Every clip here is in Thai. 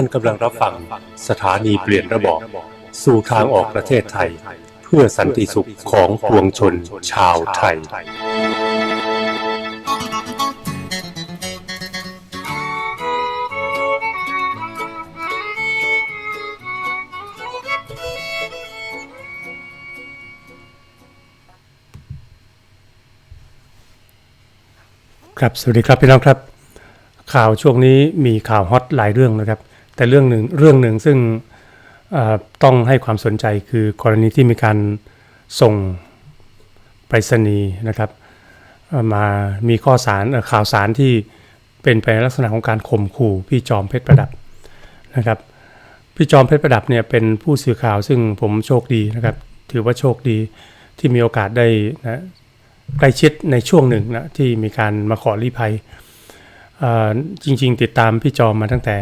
านกำลังรับฟังสถานีเปลี่ยนระบอบ สู่ทางออกประเทศไทย เพื่อสันติสุขของปวงชนชาวไทย ครับ สวัสดีครับพี่น้องครับ ข่าวช่วงนี้มีข่าวฮอตหลายเรื่องนะครับ แต่เรื่องหนึ่งเรื่องหนึ่งซึ่งต้องให้ความสนใจคือกรณีที่มีการส่งไปรษณีย์นะครับมามีข้อสารข่าวสารที่เป็นไปในลักษณะของการข่มขู่พี่จอมเพชรประดับนะครับพี่จอมเพชรประดับเนี่ยเป็นผู้สื่อข่าวซึ่งผมโชคดีนะครับ ถือว่าโชคดีที่มีโอกาสได้นะใกล้ชิดในช่วงหนึ่งนะที่มีการมาขอรีภัยจริง ๆ ติดตามพี่จอมมาตั้งแต่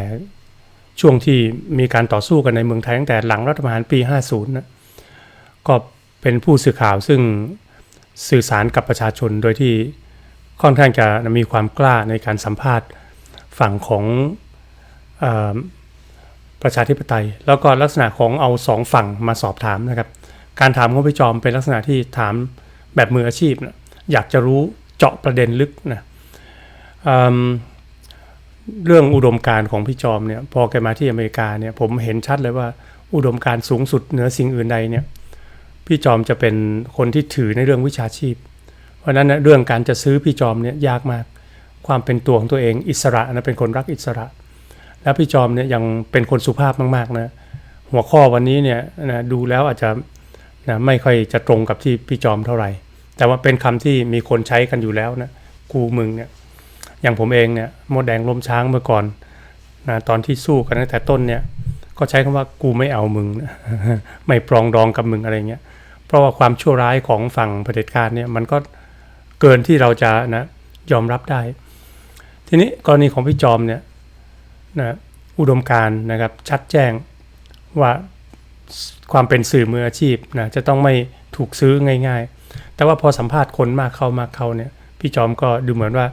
ช่วงที่มีการต่อสู้กันในเมืองไทยตั้งแต่หลังรัฐประหารปี 50นะก็เป็นผู้สื่อข่าวซึ่งสื่อสารกับประชาชนโดยที่ค่อนข้างจะมีความกล้าในการสัมภาษณ์ฝั่งของอประชาธิปไตย แล้วก็ลักษณะของเอาสองฝั่งมาสอบถามนะครับ การถามของพี่จอมเป็นลักษณะที่ถามแบบมืออาชีพนะอยากจะรู้เจาะประเด็นลึกนะ เรื่องอุดมการณ์ของพี่จอมเนี่ยพอแกมาที่อเมริกาเนี่ยผมเห็นชัดเลยว่าอุดมการณ์สูงสุดเหนือสิ่งอื่นใดเนี่ยพี่จอมจะเป็นคนที่ถือในเรื่องวิชาชีพ เพราะนั้นนะเรื่องการจะซื้อพี่จอมเนี่ยยากมาก ความเป็นตัวของตัวเองอิสระนะเป็นคนรักอิสระ แล้วพี่จอมเนี่ยยังเป็นคนสุภาพมากๆนะหัวข้อวันนี้เนี่ยนะดูแล้วอาจจะนะไม่ค่อยจะตรงกับที่พี่จอมเท่าไหร่ แต่ว่าเป็นคำที่มีคนใช้กันอยู่แล้วนะกูมึงเนี่ย อย่างผมเองเนี่ยมดแดงล้มช้างเมื่อก่อนนะตอนที่สู้กันตั้งแต่ต้นเนี่ยก็ใช้คำว่ากูไม่เอามึงนะไม่ปรองดองกับมึงอะไรเงี้ยเพราะว่าความชั่วร้ายของฝั่งเผด็จการเนี่ยมันก็เกินที่เราจะนะยอมรับได้ ทีนี้กรณีของพี่จอมเนี่ยนะอุดมการนะครับชัดแจ้งว่าความเป็นสื่อมืออาชีพนะจะต้องไม่ถูกซื้อง่าย ๆ แต่ว่าพอสัมภาษณ์คนมากเข้ามากเข้าเนี่ยพี่จอมก็ดูเหมือนว่า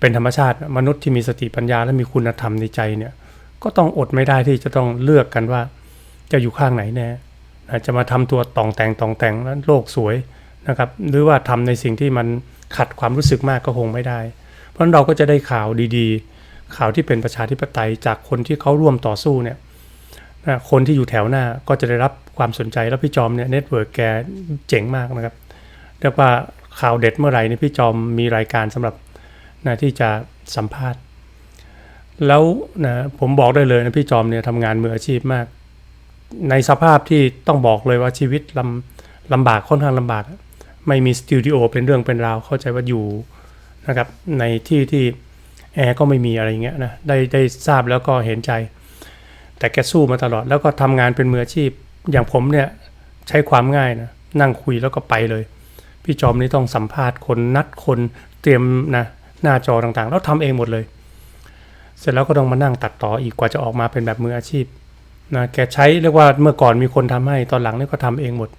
เป็นธรรมชาติมนุษย์ที่มีสติปัญญาและมีคุณธรรมในใจเนี่ย ก็ต้องอดไม่ได้ที่จะต้องเลือกกันว่า จะอยู่ข้างไหนแน่จะมาทำตัวตองแต่งตองแต่งแล้วโลกสวยนะครับ หรือว่าทำในสิ่งที่มันขัดความรู้สึกมากก็คงไม่ได้ เพราะฉะนั้นเราก็จะได้ข่าวดีๆ ข่าวที่เป็นประชาธิปไตยจากคนที่เขาร่วมต่อสู้เนี่ยคนที่อยู่แถวหน้าก็จะได้รับความสนใจแล้วพี่จอมเนี่ยเน็ตเวิร์กแกเจ๋งมากนะครับเรียกว่าข่าวเด็ดเมื่อไหร่เนี่ยพี่จอมมีรายการสำหรับ นะที่จะสัมภาษณ์ แล้วนะผมบอกได้เลยนะพี่จอมเนี่ยทำงานมืออาชีพมาก ในสภาพที่ต้องบอกเลยว่าชีวิตลำลำบากค่อนข้างลำบาก ไม่มีสตูดิโอเป็นเรื่องเป็นราวเข้าใจว่าอยู่นะครับในที่ที่แอร์ก็ไม่มีอะไรเงี้ยนะได้ได้ทราบแล้วก็เห็นใจ แต่แกสู้มาตลอดแล้วก็ทำงานเป็นมืออาชีพ อย่างผมเนี่ยใช้ความง่ายนะนั่งคุยแล้วก็ไปเลย พี่จอมนี่ต้องสัมภาษณ์คนนัดคนเตรียมนะ หน้าจอต่างๆแล้วทำเองหมดเลย เสร็จแล้วก็ต้องมานั่งตัดต่ออีกกว่าจะออกมาเป็นแบบมืออาชีพนะแกใช้เรียกว่าเมื่อก่อนมีคนทำให้ตอนหลังนี่ก็ทำเองหมด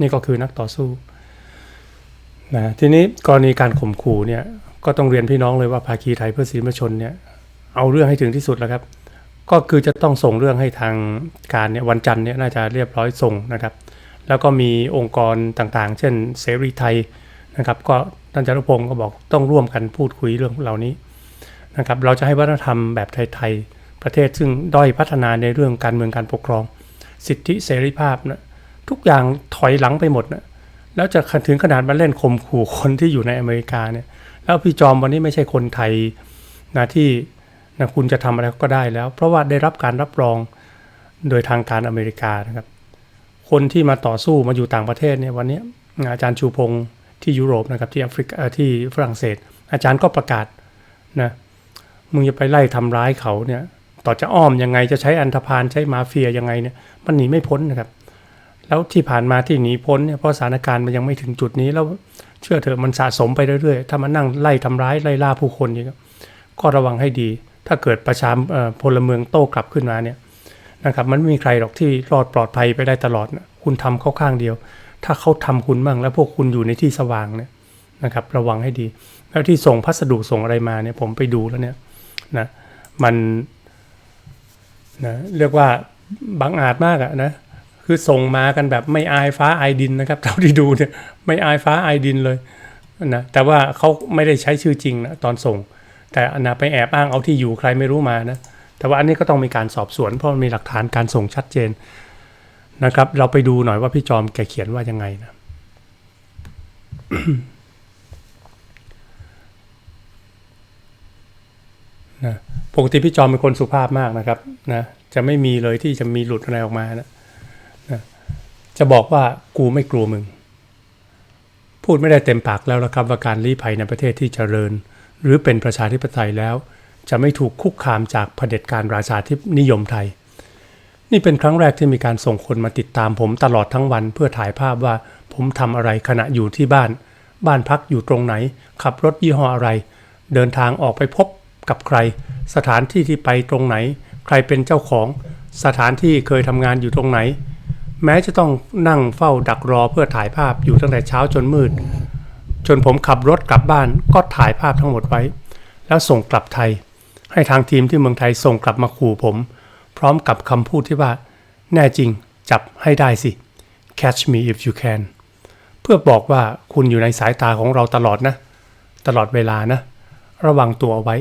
นี่ก็คือนักต่อสู้นะทีนี้กรณีการข่มขู่เนี่ยก็ต้องเรียนพี่น้องเลยว่าภาคีไทยเพื่อสิทธิมนชนเนี่ยเอาเรื่องให้ถึงที่สุดแล้วครับ ก็คือจะต้องส่งเรื่องให้ทางการเนี่ยวันจันทร์เนี่ยน่าจะเรียบร้อยส่งนะครับ แล้วก็มีองค์กรต่างๆ เช่นเสรีไทยนะครับ ก็ ท่านจารุพงศ์ก็บอกต้องร่วมกันพูดคุยเรื่องเหล่านี้นะครับ เราจะให้วัฒนธรรมแบบไทยๆ ประเทศซึ่งด้อยพัฒนาในเรื่องการเมืองการปกครอง สิทธิเสรีภาพนะทุกอย่างถอยหลังไปหมดนะแล้วจะถึงขนาดมาเล่นข่มขู่คนที่อยู่ในอเมริกาเนี่ย แล้วพี่จอมวันนี้ไม่ใช่คนไทยนะที่นะคุณจะทำอะไรก็ได้แล้ว เพราะว่าได้รับการรับรองโดยทางการอเมริกานะครับ คนที่มาต่อสู้มาอยู่ต่างประเทศเนี่ยวันนี้อาจารย์ชูพงศ์ ที่ยุโรปนะครับที่แอฟริกาที่ฝรั่งเศส อาจารย์ก็ประกาศนะมึงจะไปไล่ทำร้ายเขาเนี่ยต่อจะอ้อมยังไงจะใช้อันธพาลใช้มาเฟียยังไงเนี่ยมันหนีไม่พ้นนะครับ แล้วที่ผ่านมาที่หนีพ้นเนี่ยเพราะสถานการณ์มันยังไม่ถึงจุดนี้แล้วเชื่อเถอะมันสะสมไปเรื่อยๆ ถ้ามันนั่งไล่ทำร้ายไล่ล่าผู้คนอย่างนี้ก็ระวังให้ดี ถ้าเกิดประชาพลเมืองโต้กลับขึ้นมาเนี่ยนะครับมันไม่มีใครหรอกที่รอดปลอดภัยไปได้ตลอดนะคุณทำเข้าข้างเดียว ถ้าเขาทำคุณบ้างแล้วพวกคุณอยู่ในที่สว่างเนี่ยนะครับ ระวังให้ดี แล้วที่ส่งพัสดุส่งอะไรมาเนี่ยผมไปดูแล้วเนี่ยนะมันนะเรียกว่าบังอาจมากอะนะคือส่งมากันแบบไม่อายฟ้าอายดินนะครับเท่าที่ดูเนี่ยไม่อายฟ้าอายดินเลยนะแต่ว่าเขาไม่ได้ใช้ชื่อจริงนะตอนส่ง แต่อันนะไปแอบอ้างเอาที่อยู่ใครไม่รู้มานะแต่ว่าอันนี้ก็ต้องมีการสอบสวนเพราะมันมีหลักฐานการส่งชัดเจน นะครับ เราไปดูหน่อยว่าพี่จอมแกเขียนว่ายังไงนะนะปกติพี่จอมเป็นคนสุภาพมากนะครับนะจะไม่มีเลยที่จะมีหลุดอะไรออกมานะนะจะบอกว่ากูไม่กลัวมึง พูดไม่ได้เต็มปากแล้วละครับ ว่าการลี้ภัยในประเทศที่เจริญ หรือเป็นประชาธิปไตยแล้ว จะไม่ถูกคุกคามจากเผด็จการราชาธิปนิยมไทย นี่เป็นครั้งแรกที่มีการส่งคนมาติดตามผมตลอดทั้งวันเพื่อถ่ายภาพว่าผมทำอะไรขณะอยู่ที่บ้าน บ้านพักอยู่ตรงไหน ขับรถยี่ห้ออะไร เดินทางออกไปพบกับใคร สถานที่ที่ไปตรงไหน ใครเป็นเจ้าของ สถานที่เคยทำงานอยู่ตรงไหน แม้จะต้องนั่งเฝ้าดักรอเพื่อถ่ายภาพอยู่ตั้งแต่เช้าจนมืด จนผมขับรถกลับบ้านก็ถ่ายภาพทั้งหมดไว้ แล้วส่งกลับไทย ให้ทางทีมที่เมืองไทยส่งกลับมาขู่ผม พร้อมกับคำพูดที่ว่า แน่จริงจับให้ได้สิ catch me if you can เพื่อบอกว่าคุณอยู่ในสายตาของเราตลอดนะ ตลอดเวลานะ ระวังตัวเอาไว้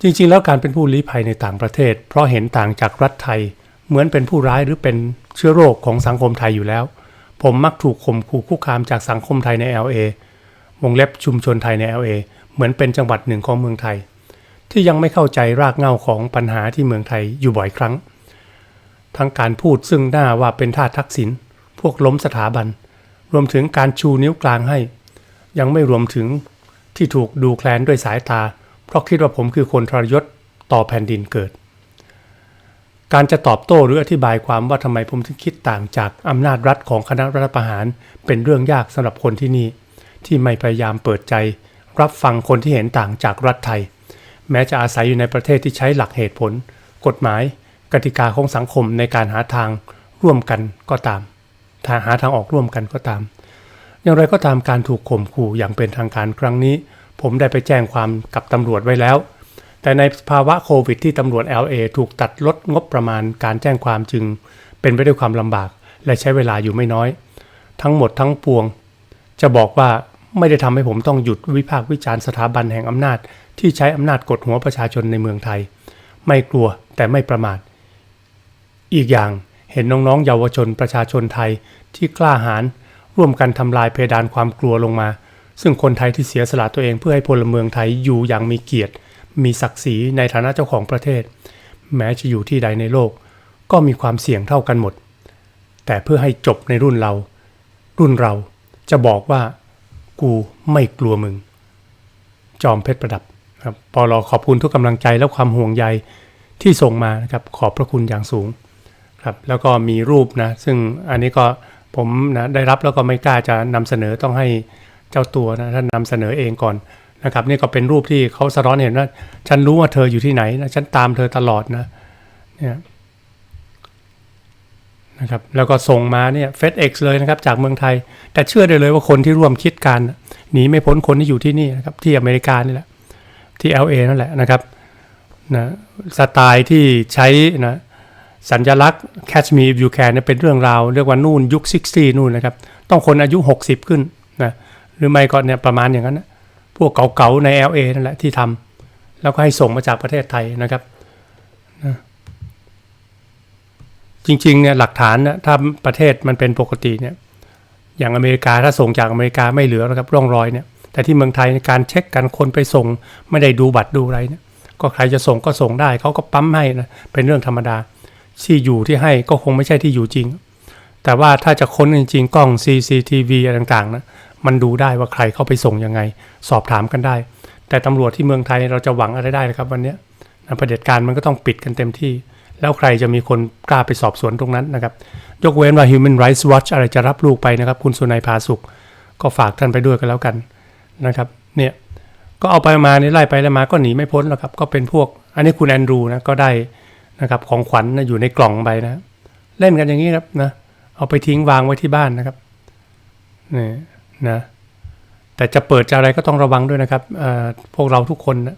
จริงๆ แล้วการเป็นผู้ลี้ภัยในต่างประเทศ เพราะเห็นต่างจากรัฐไทย เหมือนเป็นผู้ร้ายหรือเป็นเชื้อโรคของสังคมไทยอยู่แล้ว ผมมักถูกข่มขู่คุกคามจากสังคมไทยใน LA วงเล็บชุมชนไทยใน LA เหมือนเป็นจังหวัดหนึ่งของเมืองไทย ที่ยังไม่เข้าใจรากเหง้าของปัญหาที่เมืองไทยอยู่บ่อยครั้ง ทั้งการพูดซึ่งหน้าว่าเป็นทาทักษิณพวกล้มสถาบัน รวมถึงการชูนิ้วกลางให้ ยังไม่รวมถึงที่ถูกดูแคลนด้วยสายตา เพราะคิดว่าผมคือคนทรยศต่อแผ่นดินเกิด การจะตอบโต้หรืออธิบายความว่าทำไมผมถึงคิดต่างจากอำนาจรัฐของคณะรัฐประหาร เป็นเรื่องยากสำหรับคนที่นี่ ที่ไม่พยายามเปิดใจ รับฟังคนที่เห็นต่างจากรัฐไทย แม้จะอาศัยอยู่ในประเทศที่ใช้หลักเหตุผล กฎหมาย กติกาของสังคมในการหาทางร่วมกันก็ตามถ้าหาทางออกร่วมกันก็ตาม อย่างไรก็ตามการถูกข่มขู่อย่างเป็นทางการครั้งนี้ ผมได้ไปแจ้งความกับตำรวจไว้แล้ว แต่ในภาวะโควิดที่ตำรวจ LA ถูกตัดลดงบประมาณการแจ้งความจึง เป็นไปด้วยความลำบาก และใช้เวลาอยู่ไม่น้อย ทั้งหมดทั้งปวง จะบอกว่า ไม่ได้ทำให้ผมต้องหยุดวิพากษ์วิจารณ์สถาบันแห่งอำนาจ ที่ใช้อำนาจกดหัวประชาชนในเมืองไทย ไม่กลัวแต่ไม่ประมาท อีกอย่างเห็นน้องๆ เยาวชนประชาชนไทยที่กล้าหาญร่วมกันทำลายเพดานความกลัวลงมา ซึ่งคนไทยที่เสียสละตัวเองเพื่อให้พลเมืองไทยอยู่อย่างมีเกียรติ มีศักดิ์ศรีในฐานะเจ้าของประเทศ แม้จะอยู่ที่ใดในโลก ก็มีความเสี่ยงเท่ากันหมด แต่เพื่อให้จบในรุ่นเรา รุ่นเราจะบอกว่า กูไม่กลัวมึง จอมเพชรประดับครับปอลอขอบคุณทุกกำลังใจและความห่วงใยที่ส่งมานะครับขอบพระคุณอย่างสูงครับแล้วก็มีรูปนะ ซึ่งอันนี้ก็ผมนะได้รับแล้วก็ไม่กล้าจะนำเสนอต้องให้เจ้าตัวนะท่านนำเสนอเองก่อนนะครับนี่ก็เป็นรูปที่เขาสะท้อนเห็นว่า ฉันรู้ว่าเธออยู่ที่ไหนนะฉันตามเธอตลอดนะเนี่ย นะครับแล้วก็ส่งมาเนี่ยเฟซเอ็กซ์เลยนะครับจากเมืองไทย แต่เชื่อได้เลยว่าคนที่ร่วมคิดการหนีไม่พ้นคนที่อยู่ที่นี่นะครับที่อเมริกานี่แหละที่ LA นั่นแหละนะครับนะสไตล์ที่ใช้นะสัญลักษณ์ Catch Me If You Can เนี่ยเป็นเรื่องราว เรียกว่านู่นยุค 60 นู่นนะครับ ต้องคนอายุ 60 ขึ้นนะหรือไม่ก็เนี่ยประมาณอย่างนั้นนะพวกเก่าๆใน LA นั่นแหละที่ทำแล้วก็ให้ส่งมาจากประเทศไทยนะครับนะ จริงๆเนี่ยหลักฐานนะถ้าประเทศมันเป็นปกติเนี่ยอย่างอเมริกาถ้าส่งจากอเมริกาไม่เหลือแล้วครับร่องรอยเนี่ยแต่ที่เมืองไทยในการเช็คกันคนไปส่งไม่ได้ดูบัตรดูอะไรเนี่ยก็ใครจะส่งก็ส่งได้เขาก็ปั๊มให้นะเป็นเรื่องธรรมดาที่อยู่ที่ให้ก็คงไม่ใช่ที่อยู่จริง แต่ว่าถ้าจะค้นจริงๆกล้อง CCTV อะไรต่างๆนะมันดูได้ว่าใครเข้าไปส่งยังไง สอบถามกันได้ แต่ตำรวจที่เมืองไทยเราจะหวังอะไรได้นะครับวันนี้นะเผด็จการมันก็ต้องปิดกันเต็มที่ แล้วใครจะมีคนกล้าไปสอบสวนตรงนั้นนะครับ ยกเว้นว่า Human Rights Watch อะไรจะรับลูกไปนะครับ คุณสุนัยพาสุข ก็ฝากท่านไปด้วยกันแล้วกันนะครับ เนี่ย ก็เอาไปมานี่ไล่ไปไล่มาก็หนีไม่พ้นแล้วครับ ก็เป็นพวก อันนี้คุณแอนดรูนะก็ได้นะครับของขวัญนะอยู่ในกล่องไปนะ เล่นกันอย่างนี้ครับนะ เอาไปทิ้งวางไว้ที่บ้านนะครับนี่นะแต่จะเปิดจะอะไรก็ต้องระวังด้วยนะครับพวกเราทุกคนนะ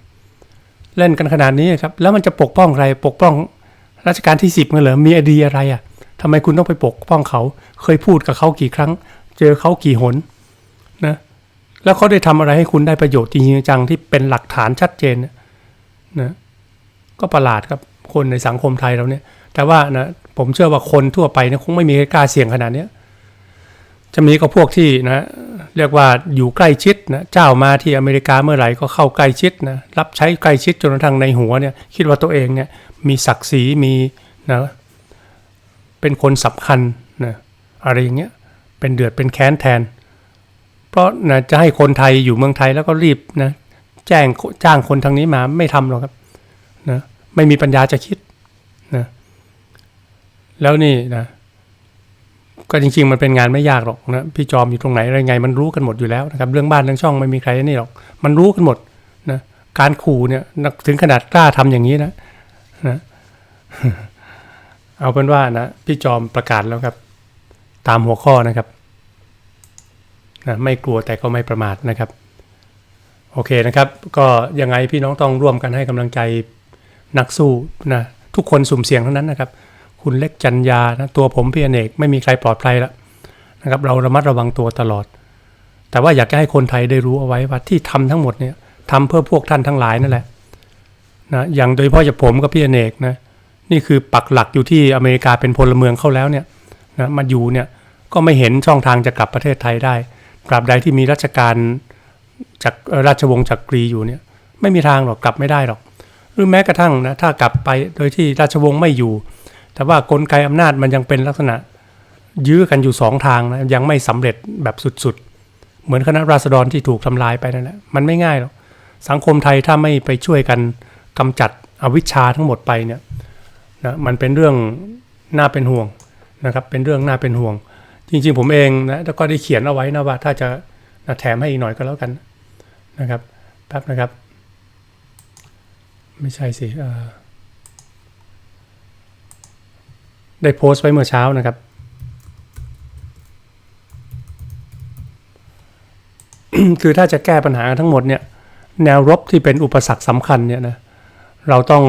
เล่นกันขนาดนี้ครับ แล้วมันจะปกป้องใครปกป้อง รัชกาลที่สิบเงเหรอมีอดีอะไรอะ่ะทำไมคุณต้องไปปกป้องเขา เคยพูดกับเขากี่ครั้ง เจอเขากี่หนนะ แล้วเขาได้ทำอะไรให้คุณได้ประโยชน์จริงจังที่เป็นหลักฐานชัดเจนเนี่ยนะก็ประหลาดครับคนในสังคมไทยเราเนี่ย แต่ว่านะผมเชื่อว่าคนทั่วไปเนี่ยคงไม่มีใครกล้าเสี่ยงขนาดเนี้ยจะมีก็พวกที่นะเรียกว่าอยู่ใกล้ชิดนะเจ้ามาที่อเมริกาเมื่อไหร่ก็เข้าใกล้ชิดนะรับใช้ใกล้ชิดจนกระทั่งในหัวเนี่ย คิดว่าตัวเองเนี่ย มีศักดิ์ศรีมีนะเป็นคนสำคัญนะอะไรอย่างเงี้ยเป็นเดือดเป็นแค้นแทน เพราะนะจะให้คนไทยอยู่เมืองไทยแล้วก็รีบนะแจ้งจ้างคนทางนี้มาไม่ทำหรอกครับนะไม่มีปัญญาจะคิดนะแล้วนี่นะก็จริงๆมันเป็นงานไม่ยากหรอกนะพี่จอมอยู่ตรงไหนอะไรไง มันรู้กันหมดอยู่แล้วนะครับ เรื่องบ้านเรื่องช่องไม่มีใครนี่หรอก มันรู้กันหมดนะการขู่เนี่ยถึงขนาดกล้าทำอย่างนี้นะ นะเอาเป็นว่านะพี่จอมประกาศแล้วครับ ตามหัวข้อนะครับนะไม่กลัวแต่ก็ไม่ประมาทนะครับ โอเคนะครับ ก็ยังไงพี่น้องต้องร่วมกันให้กำลังใจนักสู้นะทุกคนสุ่มเสี่ยงทั้งนั้นนะครับ คุณเล็กจันยานะตัวผมพี่อเนกไม่มีใครปลอดภัยแล้วนะครับ เราระมัดระวังตัวตลอด แต่ว่าอยากจะให้คนไทยได้รู้เอาไว้ว่าที่ทำทั้งหมดเนี่ยทำเพื่อพวกท่านทั้งหลายนั่นแหละ นะอย่างโดยเฉพาะจากผมกับพี่อเนกนะนี่คือปักหลักอยู่ที่อเมริกาเป็นพลเมืองเข้าแล้วเนี่ยนะมาอยู่เนี่ยก็ไม่เห็นช่องทางจะกลับประเทศไทยได้ตราบใดที่มีราชการจากราชวงศ์จักรีอยู่เนี่ยไม่มีทางหรอกกลับไม่ได้หรอก หรือแม้กระทั่งนะถ้ากลับไปโดยที่ราชวงศ์ไม่อยู่ แต่ว่ากลไกอำนาจมันยังเป็นลักษณะ ยื้อกันอยู่สองทางนะยังไม่สำเร็จแบบสุดๆ เหมือนคณะราษฎรที่ถูกทำลายไปนั่นแหละมันไม่ง่ายหรอกสังคมไทยถ้าไม่ไปช่วยกัน กำจัดอวิชชาทั้งหมดไปเนี่ยนะมันเป็นเรื่องน่าเป็นห่วงนะครับ เป็นเรื่องน่าเป็นห่วง จริงๆผมเองนะแล้วก็ได้เขียนเอาไว้นะว่า ถ้าจะนะแถมให้อีกหน่อยก็แล้วกันนะครับแป๊บนะครับ ไม่ใช่สิได้โพสต์ไว้เมื่อเช้านะครับคือถ้าจะแก้ปัญหาทั้งหมดเนี่ยแนวรบที่เป็นอุปสรรคสำคัญเนี่ยนะ เราต้อง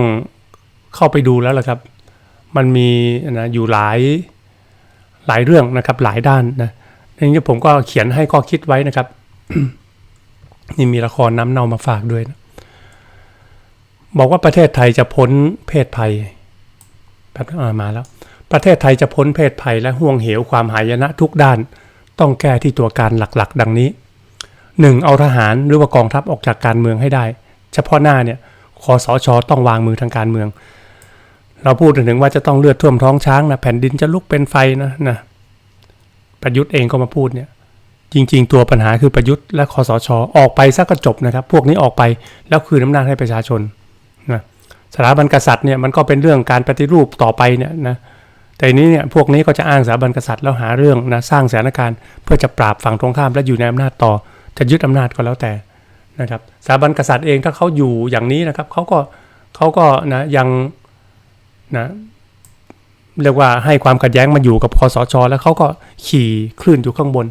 เข้าไปดูแล้วล่ะครับ มันมีนะอยู่หลายหลายเรื่องนะครับหลายด้านนะอย่างนี้ผมก็เขียนให้ข้อคิดไว้นะครับ นี่มีละครน้ำเน่ามาฝากด้วยนะบอกว่าประเทศไทยจะพ้นเพศภัยแป๊บมาแล้ว ประเทศไทยจะพ้นเพศภัย และห่วงเหวความหายนะทุกด้าน ต้องแก้ที่ตัวการหลักๆ ดังนี้ 1. เอาทหารหรือว่ากองทัพออกจากการเมืองให้ได้ เฉพาะหน้าเนี่ย คอสชต้องวางมือทางการเมือง เราพูดถึงว่าจะต้องเลือดท่วมท้องช้างนะแผ่นดินจะลุกเป็นไฟนะนะประยุทธ์เองก็มาพูดเนี่ย จริง ๆ ตัวปัญหาคือประยุทธ์และคอสชออกไปซะก็จบนะครับ พวกนี้ออกไปแล้วคืนอำนาจให้ประชาชนนะสถาบันกษัตริย์เนี่ยมันก็เป็นเรื่องการปฏิรูปต่อไปเนี่ยนะแต่นี้เนี่ยพวกนี้ก็จะอ้างสถาบันกษัตริย์แล้วหาเรื่องนะสร้างสถานการณ์เพื่อจะปราบฝั่งตรงข้ามและอยู่ในอำนาจต่อ จะยึดอำนาจก็แล้วแต่ นะครับสถาบันกษัตริย์เองถ้าเขาอยู่อย่างนี้นะครับเขาก็เขาก็นะยังนะเรียกว่าให้ความขัดแย้งมาอยู่กับคอสชแล้วเขาก็ขี่คลื่นอยู่ข้างบน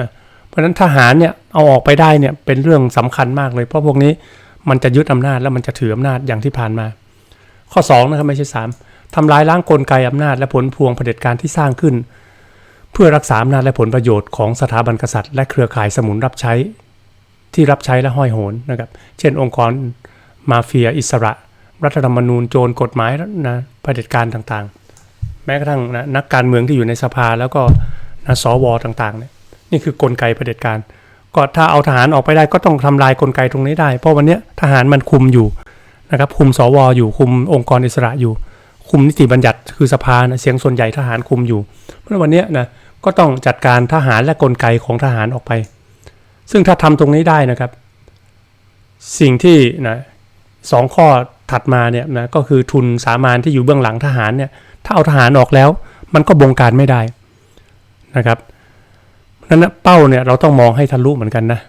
นะเพราะฉะนั้นทหารเนี่ยเอาออกไปได้เนี่ยเป็นเรื่องสำคัญมากเลย เพราะพวกนี้มันจะยึดอำนาจแล้วมันจะถืออำนาจอย่างที่ผ่านมา ข้อ2นะครับไม่ใช่3ทำลายล้างกลไกอำนาจและผลพวงเผด็จการที่สร้างขึ้น เพื่อรักษาอำนาจและผลประโยชน์ของสถาบันกษัตริย์และเครือข่ายสมุนรับใช้ ที่รับใช้และห้อยโหนนะครับ เช่น องค์กรมาเฟียอิสระ รัฐธรรมนูญโจรกฎหมายนะเผด็จการต่างๆ แม้กระทั่งนะนักการเมืองที่อยู่ในสภาแล้วก็นะสวต่างๆเนี่ยนี่คือกลไกเผด็จการ ก็ถ้าเอาทหารออกไปได้ก็ต้องทำลายกลไกตรงนี้ได้ เพราะวันนี้ทหารมันคุมอยู่นะครับคุมสวอยู่คุมองค์กรอิสระอยู่ คุมนิติบัญญัติคือสภานะเสียงส่วนใหญ่ทหารคุมอยู่ เพราะวันนี้นะก็ต้องจัดการทหารและกลไกของทหารออกไป ซึ่งถ้าทำตรงนี้ได้นะครับ สิ่งที่นะสองข้อถัดมาเนี่ยนะก็คือทุนสามานที่อยู่เบื้องหลังทหารเนี่ยถ้าเอาทหารออกแล้ว มันก็บงการไม่ได้นะครับนั้นนะเป้าเนี่ยเราต้องมองให้ทะลุเหมือนกันนะ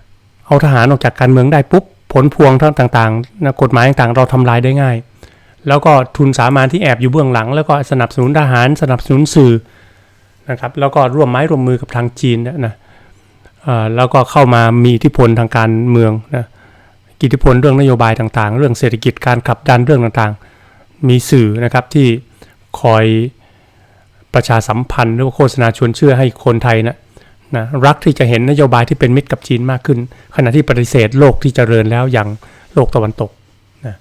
เอาทหารออกจากการเมืองได้ปุ๊บผลพวงทั้งต่างๆนะกฎหมายต่างๆ เราทำลายได้ง่าย แล้วก็ทุนสามานที่แอบอยู่เบื้องหลัง แล้วก็สนับสนุนทหาร สนับสนุนสื่อนะครับแล้วก็ร่วมไม้ร่วมมือกับทางจีนนะนะ แล้วก็เข้ามามีอิทธิพลทางการเมืองนะอิทธิพลเรื่องนโยบายต่างๆ เรื่องเศรษฐกิจการขับดันเรื่องต่างๆ มีสื่อนะครับที่คอยประชาสัมพันธ์หรือว่าโฆษณาชวนเชื่อให้คนไทยนะนะรักที่จะเห็นนโยบายที่เป็นมิตรกับจีนมากขึ้น ขณะที่ปฏิเสธโลกที่เจริญแล้วอย่างโลกตะวันตกนะ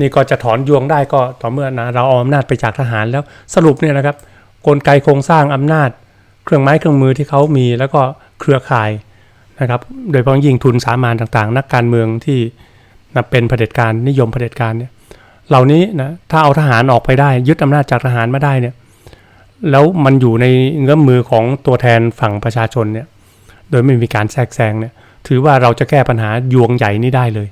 นี่ก็จะถอนยวงได้ก็ต่อเมื่อนะเราเอาอำนาจไปจากทหารแล้วสรุปเนี่ยนะครับกลไกโครงสร้างอำนาจ เครื่องไม้เครื่องมือที่เขามีแล้วก็เครือข่ายนะครับ โดยเฉพาะยิ่งทุนสามานต่างๆ นักการเมืองที่นะเป็นเผด็จการนิยมเผด็จการเนี่ยเหล่านี้นะถ้าเอาทหารออกไปได้ ยึดอำนาจจากทหารมาได้เนี่ยแล้วมันอยู่ในเงื้อมมือของตัวแทนฝั่งประชาชนเนี่ยโดยไม่มีการแทรกแซงเนี่ยถือว่าเราจะแก้ปัญหายวงใหญ่นี้ได้เลย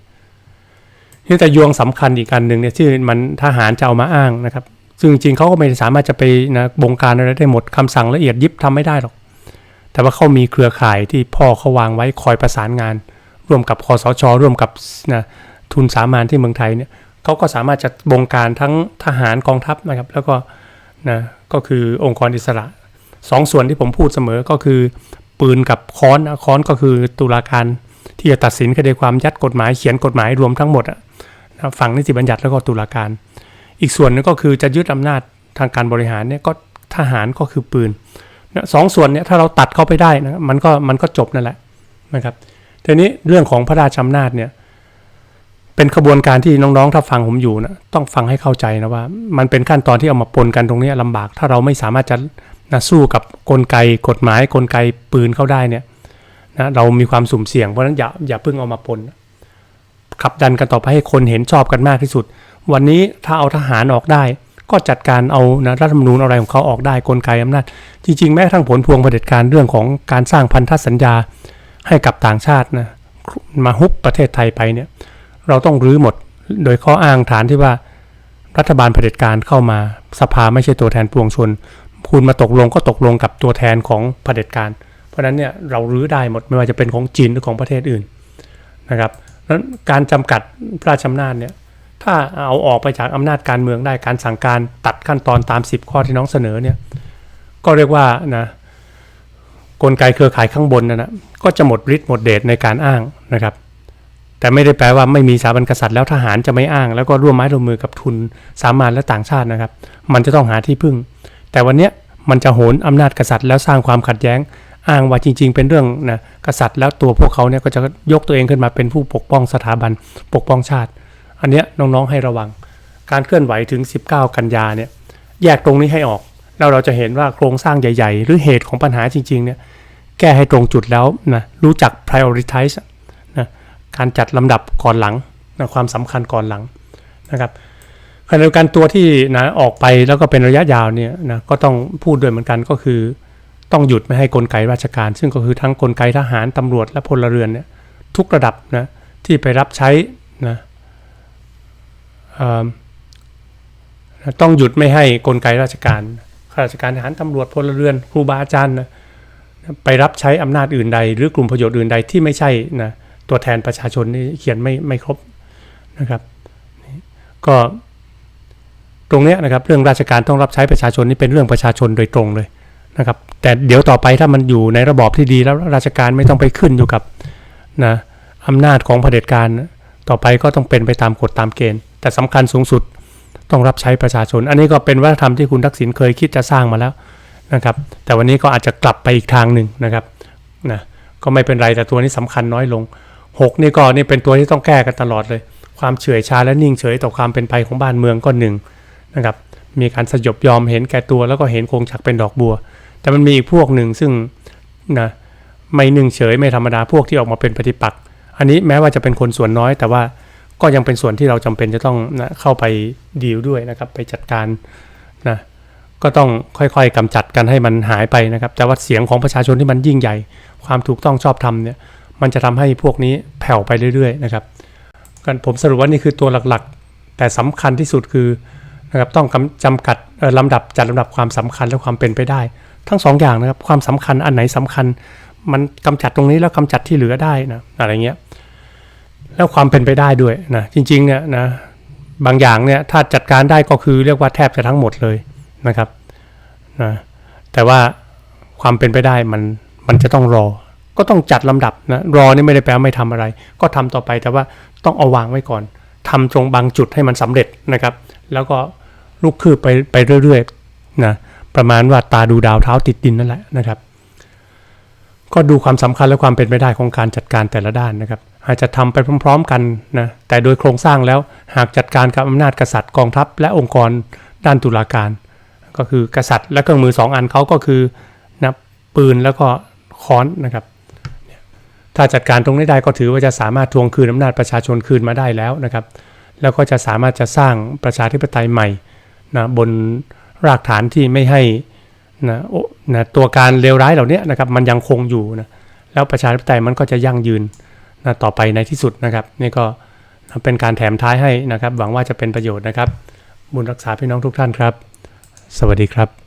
นี่แต่ยวงสำคัญอีกอันหนึ่งเนี่ยที่มันทหารจะเอามาอ้างนะครับ ซึ่งจริงๆเขาก็ไม่สามารถจะไปนะบงการอะไรได้หมดคำสั่งละเอียดยิบทำไม่ได้หรอก แต่ว่าเขามีเครือข่ายที่พ่อเขาวางไว้คอยประสานงาน ร่วมกับคอสช ร่วมกับนะทุนสามานที่เมืองไทยเนี่ยเขาก็สามารถจะบงการทั้งทหารกองทัพนะครับ แล้วก็นะก็คือองค์กรอิสระสองส่วนที่ผมพูดเสมอก็คือ ปืนกับค้อนนะค้อนก็คือตุลาการที่จะตัดสินคดีความยัดกฎหมายเขียนกฎหมายรวมทั้งหมดอะนะฝั่งนิติบัญญัติแล้วก็ตุลาการ อีกส่วนนึงก็คือจะยึดอำนาจทางการบริหารเนี่ยก็ทหารก็คือปืนนะสองส่วนเนี่ยถ้าเราตัดเข้าไปได้นะมันก็มันก็จบนั่นแหละนะครับทีนี้เรื่องของพระราชอำนาจเนี่ยเป็นขบวนการที่น้องๆถ้าฟังผมอยู่นะต้องฟังให้เข้าใจนะว่า มันเป็นขั้นตอนที่เอามาปนกันตรงนี้ลำบาก ถ้าเราไม่สามารถจะนะสู้กับกลไกกฎหมายกลไกปืนเข้าได้เนี่ยนะเรามีความสุ่มเสี่ยงเพราะฉะนั้นอย่าอย่าเพิ่งเอามาปนขับดันกันต่อไปให้คนเห็นชอบกันมากที่สุด วันนี้ถ้าเอาทหารออกได้ ก็จัดการเอานะรัฐธรรมนูญอะไรของเขาออกได้กลไกอำนาจ จริง ๆ แม้ทั่งผลพวงเผด็จการเรื่องของการสร้างพันธสัญญาให้กับต่างชาตินะมาฮุบประเทศไทยไปเนี่ยเราต้องรื้อหมดโดยข้ออ้างฐานที่ว่ารัฐบาลเผด็จการเข้ามาสภาไม่ใช่ตัวแทนปวงชน คุณมาตกลงก็ตกลงกับตัวแทนของเผด็จการ เพราะฉะนั้นเนี่ยเรารื้อได้หมดไม่ว่าจะเป็นของจีนหรือของประเทศอื่นนะครับนั้นการจำกัดพระราชอำนาจเนี่ย ถ้าเอาออกไปจากอำนาจการเมืองได้การสั่งการตัดขั้นตอนตาม 10 ข้อที่น้องเสนอเนี่ยก็เรียกว่านะกลไกเครือข่ายข้างบนนะนะก็จะหมดฤทธิ์หมดเดชในการอ้างนะครับ แต่ไม่ได้แปลว่าไม่มีสถาบันกษัตริย์แล้วทหารจะไม่อ้าง แล้วก็ร่วมไม้ร่วมมือกับทุนสามานและต่างชาตินะครับ มันจะต้องหาที่พึ่ง แต่วันเนี้ยมันจะโหนอำนาจกษัตริย์แล้วสร้างความขัดแย้ง อ้างว่าจริง ๆ เป็นเรื่องนะกษัตริย์แล้วตัวพวกเขาเนี่ยก็จะยกตัวเองขึ้นมาเป็นผู้ปกป้องสถาบันปกป้องชาติ อันเนี้ยน้องๆให้ระวัง การเคลื่อนไหวถึง 19 กันยาเนี่ยแยกตรงนี้ให้ออก แล้วเราจะเห็นว่าโครงสร้างใหญ่ ๆ หรือเหตุของปัญหาจริงๆเนี่ยแก้ให้ตรงจุดแล้วนะรู้จัก prioritize นะการจัดลำดับก่อนหลังนะความสำคัญก่อนหลังนะครับขณะเดียวกันตัวที่นะออกไปแล้วก็เป็นระยะยาวเนี่ยนะก็ต้องพูดด้วยเหมือนกันก็คือ ต้องหยุดไม่ให้กลไกราชการ ซึ่งก็คือทั้งกลไกทหารตำรวจและพลเรือนเนี่ยทุกระดับนะที่ไปรับใช้นะ ต้องหยุดไม่ให้กลไกราชการข้าราชการทหารตำรวจพลเรือนครูบาอาจารย์นะไปรับใช้อำนาจอื่นใด หรือกลุ่มประโยชน์อื่นใดที่ไม่ใช่นะตัวแทนประชาชนนี่เขียนไม่ไม่ครบนะครับ ก็ตรงเนี้ยนะครับเรื่องราชการต้องรับใช้ประชาชนนี่เป็นเรื่องประชาชนโดยตรงเลยนะครับ แต่เดี๋ยวต่อไปถ้ามันอยู่ในระบอบที่ดีแล้วราชการไม่ต้องไปขึ้นอยู่กับนะอำนาจของเผด็จการต่อไปก็ต้องเป็นไปตามกฎตามเกณฑ์ แต่สำคัญสูงสุดต้องรับใช้ประชาชน อันนี้ก็เป็นวัฒนธรรมที่คุณทักษิณเคยคิดจะสร้างมาแล้วนะครับ แต่วันนี้ก็อาจจะกลับไปอีกทางหนึ่งนะครับนะก็ไม่เป็นไรแต่ตัวนี้สำคัญน้อยลง 6 นี่ก็นี่เป็นตัวที่ต้องแก้กันตลอดเลย ความเฉื่อยชาและนิ่งเฉยต่อความเป็นไปของบ้านเมืองก็หนึ่งนะครับมีการสยบยอมเห็นแก่ตัวแล้วก็เห็นโครงฉักเป็นดอกบัว แต่มันมีอีกพวกหนึ่งซึ่งนะไม่นิ่งเฉยไม่ธรรมดาพวกที่ออกมาเป็นปฏิปักษ์อันนี้แม้ว่าจะเป็นคนส่วนน้อยแต่ว่า ก็ยังเป็นส่วนที่เราจำเป็นจะต้องนะเข้าไปดีลด้วยนะครับ ไปจัดการนะก็ต้องค่อยๆกำจัดกันให้มันหายไปนะครับ แต่ว่าเสียงของประชาชนที่มันยิ่งใหญ่ ความถูกต้องชอบธรรมเนี่ยมันจะทำให้พวกนี้แผ่วไปเรื่อยๆนะครับกันผมสรุปว่านี่คือตัวหลักๆ แต่สำคัญที่สุดคือนะครับต้องกำจำกัดเอ่อลำดับจัดลำดับความสำคัญและความเป็นไปได้ ทั้งสองอย่างนะครับความสำคัญอันไหนสำคัญ มันกำจัดตรงนี้แล้วกำจัดที่เหลือได้นะอะไรเงี้ย แล้วความเป็นไปได้ด้วยนะจริงๆเนี่ยนะบางอย่างเนี่ยถ้าจัดการได้ก็คือเรียกว่าแทบจะทั้งหมดเลยนะครับนะแต่ว่าความเป็นไปได้มันมันจะต้องรอ ก็ต้องจัดลำดับนะรอนี่ไม่ได้แปลว่าไม่ทำอะไร ก็ทำต่อไปแต่ว่าต้องเอาวางไว้ก่อนทำตรงบางจุดให้มันสำเร็จนะครับ แล้วก็ลุกคืบไปไปเรื่อยๆนะประมาณว่าตาดูดาวเท้าติดดินนั่นแหละนะครับ ก็ดูความสำคัญและความเป็นไปได้ของการจัดการแต่ละด้านนะครับ อาจจะทำไปพร้อม ๆ กันนะแต่โดยโครงสร้างแล้วหากจัดการกับอำนาจกษัตริย์กองทัพ และองค์กรด้านตุลาการ ก็คือกษัตริย์และเครื่องมือสองอันเขาก็คือนะปืนแล้วก็ค้อนนะครับถ้าจัดการตรงนี้ได้ก็ถือว่าจะสามารถทวงคืนอำนาจประชาชนคืนมาได้แล้วนะครับ แล้วก็จะสามารถจะสร้างประชาธิปไตยใหม่นะบนรากฐานที่ไม่ให้นะโอนะตัวการเลวร้ายเหล่านี้นะครับมันยังคงอยู่นะแล้วประชาธิปไตยมันก็จะยั่งยืน นะต่อไปในที่สุดนะครับ นี่ก็นะเป็นการแถมท้ายให้นะครับ หวังว่าจะเป็นประโยชน์นะครับ บุญรักษาพี่น้องทุกท่านครับ สวัสดีครับ